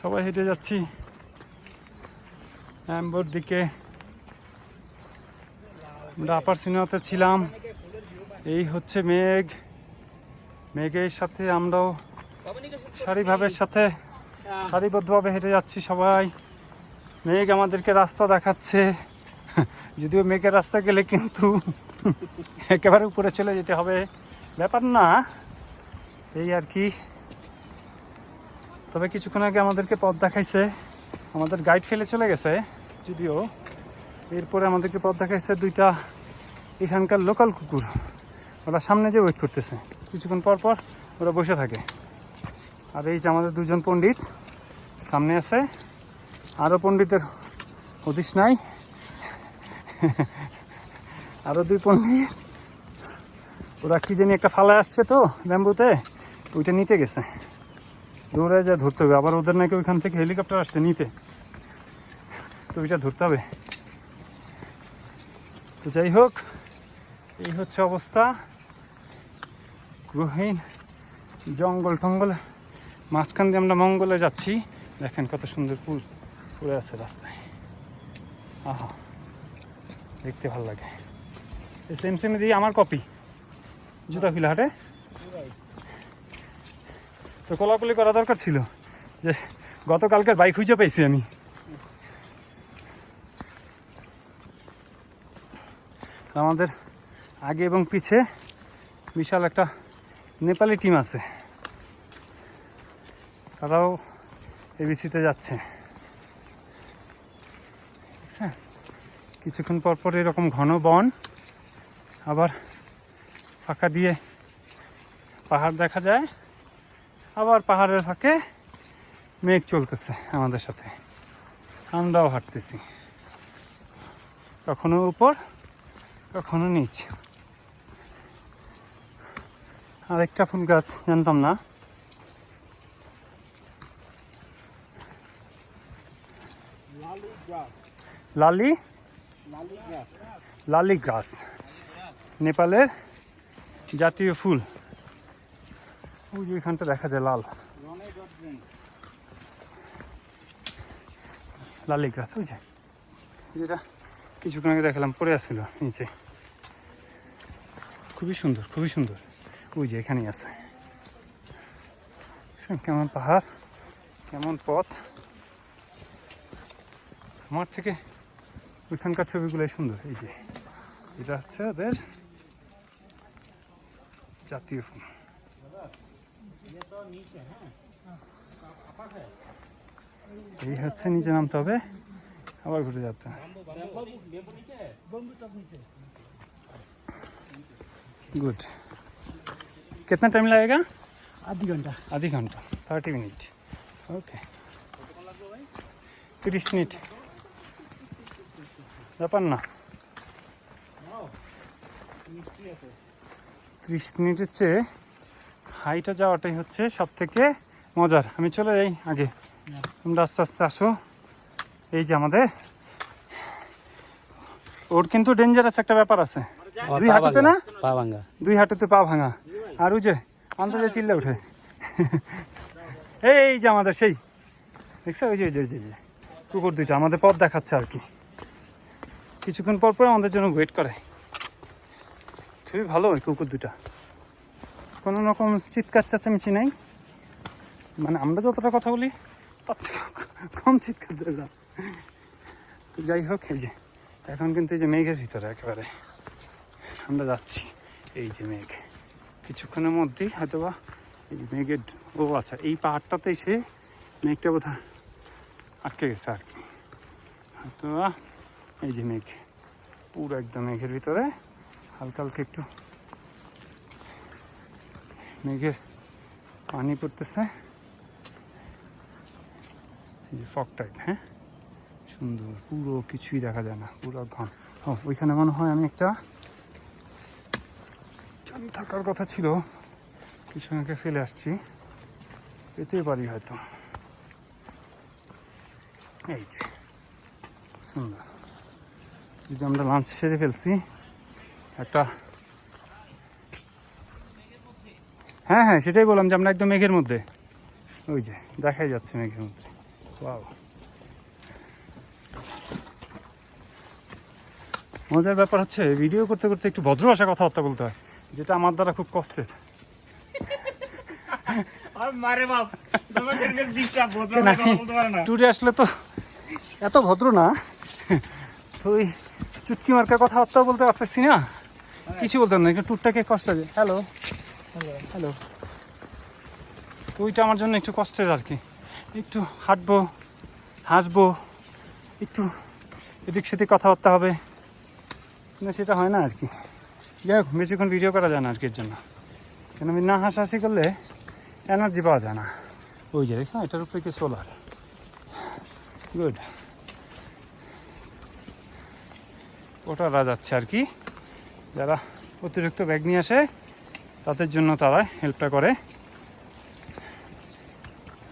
সবাই হেঁটে যাচ্ছি। অ্যাম্বোর দিকে। আমরা আপার সিনেমাতে ছিলাম। এই হচ্ছে মেঘ। মেঘের সাথে আমরাও সারিভাবের সাথে সারিবদ্ধভাবে হেঁটে যাচ্ছি সবাই। মেঘ আমাদেরকে রাস্তা দেখাচ্ছে। যদিও মেঘের রাস্তা গেলে কিন্তু একেবারে উপরে চলে যেতে হবে। ব্যাপার না। এই আর কি। তবে কিছুক্ষণ আগে আমাদেরকে পথ দেখাইছে। আমাদের গাইড ফেলে চলে গেছে, যদিও। এরপরে আমাদেরকে পথ দেখাইছে দুইটা এখানকার লোকাল কুকুর। ওরা সামনে যে ওয়েট করতেছে। কিছুক্ষণ পর পর ওরা বসে থাকে। আর এই যে আমাদের দুজন পণ্ডিত সামনে আছে। আরও পণ্ডিতের হদিস নাই। আরও দুই পণ্ডিত। ওরা কি জানি একটা ফালায় আসছে তো, ব্যাম্বুতে। ওইটা নিতে গেছে। দৌড়ে যা ধরতে হবে। আবার ওদের নাকি ওইখান থেকে হেলিকপ্টার আসছে নিতে। তো ওইটা ধরতে হবে। তো যাই হোক, এই হচ্ছে অবস্থা। গ্রহীন জঙ্গল টঙ্গল। মাঝখান দিয়ে আমরা মঙ্গলে যাচ্ছি। দেখেন কত সুন্দর ফুল পড়ে আছে রাস্তায়। আহা, দেখতে ভালো লাগে। সেম সেম দিয়ে আমার কপি জুতা ফিলা হাটে? তো কোলাকুলি করা দরকার ছিল যে গতকালকের বাইক খুঁজে পেয়েছি আমি। আমাদের আগে এবং পিছে বিশাল একটা নেপালি টিম আছে। তারাও এবিসিতে যাচ্ছে? কিছুক্ষণ পর পর এরকম ঘন বন, আবার ফাঁকা দিয়ে পাহাড় দেখা যায়। আবার পাহাড়ের ফাঁকে মেঘ চলতেছে আমাদের সাথে। আমরাও হাঁটতেছি। কখনো উপর, কখনো নিচ। আরেকটা ফুল গাছ, জানতাম না। লালি লালি গাছ। নেপালের জাতীয় ফুল। ওই যে ওইখানটা দেখা যায়, লাল। লালি গাছ, ওই যে। যেটা কিছুক্ষণ আগে দেখালাম, পড়ে আসছিল নিচে। খুবই সুন্দর খুবই সুন্দর। ওই যে এখানেই আছে। কেমন পাহাড়, কেমন পথ। আমার থেকে ওইখানকার ছবিগুলোই সুন্দর, এই যে। এটা হচ্ছে ওদের জাতীয় ফুল এই হচ্ছে নিচে নামতে হবে আবার ঘুরে যেতে হবে गुड कितना टाइम लगेगा आधी घंटा आधी घंटा थर्टी मिनट ओके তিরিশ মিনিট ব্যাপার না ত্রিশ মিনিটের চেয়ে হাইটা যাওয়াটাই হচ্ছে সব থেকে মজার। আমি চলে যাই আগে। তোমরা আস্তে আস্তে আসো। এই যে আমাদের। ওর কিন্তু ডেঞ্জারাস একটা ব্যাপার আছে। দুই হাঁটুতে না? পা ভাঙ্গা দুই হাঁটুতে পা ভাঙা। আর ওই যে আন্দাজে চিল্লে ওঠে। এই যে আমাদের সেই। দেখছ? ওই যে ওই যে, ওই যে, ওই যে। কুকুর দুইটা আমাদের পথ দেখাচ্ছে আর কি। কিছুক্ষণ পর পর আমাদের জন্য ওয়েট করে। খুবই ভালো ওই কুকুর দুটা কোনো রকম চিৎকার চেঁচামেচি নাই। মানে আমরা যতটা কথা বলি, তার থেকে কম চিৎকার না যাই হোক, এই যে, এখন কিন্তু এই যে মেঘের ভিতরে একেবারে। আমরা যাচ্ছি, এই যে মেঘ। কিছুক্ষণের মধ্যেই হয়তো বা এই মেঘের ও আচ্ছা এই পাহাড়টাতে এসে মেঘটা বোধ আটকে গেছে আর কি। হয়তো বা এই যে মেঘ, পুরো একদম মেঘের ভিতরে। হালকা হালকা একটু মেঘের পানি পড়তেছে। ফক টাইপ হ্যাঁ? সুন্দর, পুরো কিছুই দেখা যায় না, পুরো ঘন। ও, ওইখানে মনে হয় আমি একটা চালু থাকার কথা ছিল কিছু আগে ফেলে আসছি। পেতে পারি হয়তো। এই যে, সুন্দর। যদি আমরা লাঞ্চ সেরে ফেলছি, একটা হ্যাঁ হ্যাঁ সেটাই বললাম যে আমরা একদম মেঘের মধ্যে। ওই যে দেখাই যাচ্ছে মেঘের মধ্যে। ওয়াও মজার ব্যাপার হচ্ছে ভিডিও করতে করতে একটু ভদ্র ভাষা কথাবার্তা বলতে হয় যেটা আমার দ্বারা খুব কষ্টের। ট্যুরে আসলে তো এত ভদ্র না। তো ওই চুটকি মার্কা কথাবার্তা বলতে পারতেছি না। কিছু বলতাম না একটু ট্যুরটাকে কষ্ট হ্যালো হ্যালো। তো ওইটা আমার জন্য একটু কষ্টের আর কি। একটু হাঁটবো হাসবো একটু এদিক সেদিক কথাবার্তা হবে। কিন্তু সেটা হয় না আর কি। যাই হোক বেশিক্ষণ ভিডিও করা যায় না আর কি এর জন্য। কেন আমি না হাসাহাসি করলে এনার্জি পাওয়া যায় না। ওই যে দেখো এটার উপরে কি সোলার গুড ওটারা যাচ্ছে আর কি। যারা অতিরিক্ত ব্যাগ নিয়ে আসে তাদের জন্য তারা হেল্পটা করে।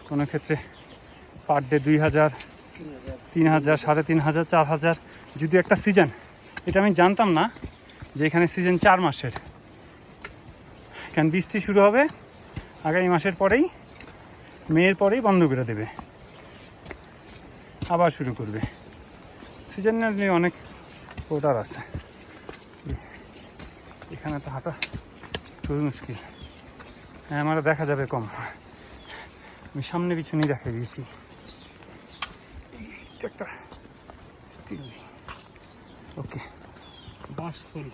কোনো ক্ষেত্রে পার ডে দুই হাজার, তিন হাজার, সাড়ে তিন হাজার, চার হাজার, যদি একটা সিজন এটা আমি জানতাম না যে এখানে সিজন চার মাসের। কেন বৃষ্টি শুরু হবে, আগামী মাসের পরেই, মেয়ের পরেই বন্ধ করে দেবে। আবার শুরু করবে। সিজনালি অনেক ওটার আছে। এখানে তো হাঁটা খুবই মুশকিল হ্যাঁ আমার দেখা যাবে কম। আমি সামনে পিছনেই দেখাই দিয়েছি। একটা স্টিল ওকে বাস ফুল।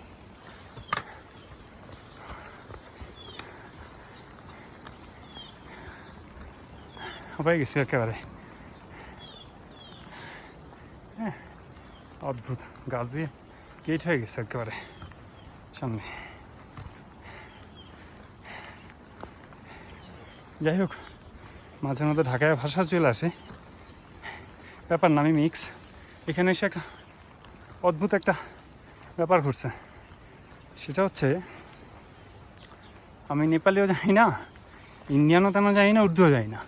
হয়ে গেছে একেবারে। হ্যাঁ অদ্ভুত। গাছ দিয়ে গেট হয়ে গেছে একেবারে। সামনে। যাই হোক মাঝে মধ্যে ঢাকায় ভাষা চলে আসে। ব্যাপার নামি মিক্স এখানে এসে একটা অদ্ভুত একটা ব্যাপার ঘটছে। সেটা হচ্ছে, আমি নেপালিও জানি না, ইন্ডিয়ানও তেমন জানি না, উর্দুও জানি না।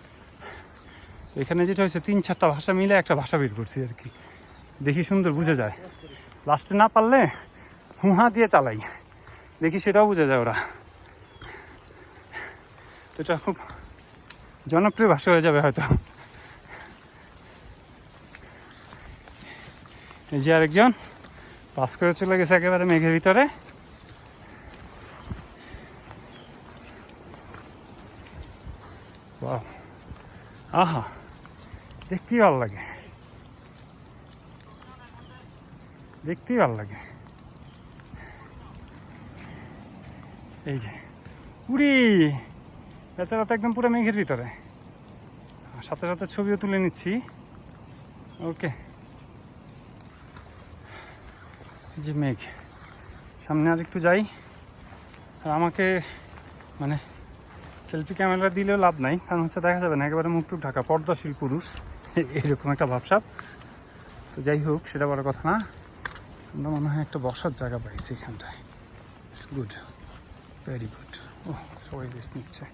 এখানে যেটা হয়েছে, তিন চারটা ভাষা মিলে একটা ভাষা বের করছি আর কি। দেখি সুন্দর বুঝে যায়। লাস্টে না পারলে হুহা দিয়ে চালাই। দেখি সেটাও বুঝে যায় ওরা। তো এটা খুব জনপ্রিয় ভাষা হয়ে যাবে হয়তো। এই যে আরেকজন পাস করে চলে গেছে একেবারে মেঘের ভিতরে. আহা, দেখতেই ভালো লাগে। দেখতেই ভালো লাগে। এই যে, উড়ি! বেচারা তো একদম পুরো মেঘের ভিতরে। সাথে সাথে ছবিও তুলে নিচ্ছি। ওকে। যে মেঘ। সামনে আর একটু যাই। আর আমাকে মানে সেলফি ক্যামেরা দিলেও লাভ নাই। কারণ হচ্ছে দেখা যাবে না, একেবারে মুখটুক ঢাকা পর্দাশীল পুরুষ। এরকম একটা ভাবসাব। তো যাই হোক, সেটা বড় কথা না। আমরা মনে হয় একটা বসার জায়গা পাইছি এখানটায়। ইটস গুড ভেরি গুড ও সবাই বেশ নিচ্ছে।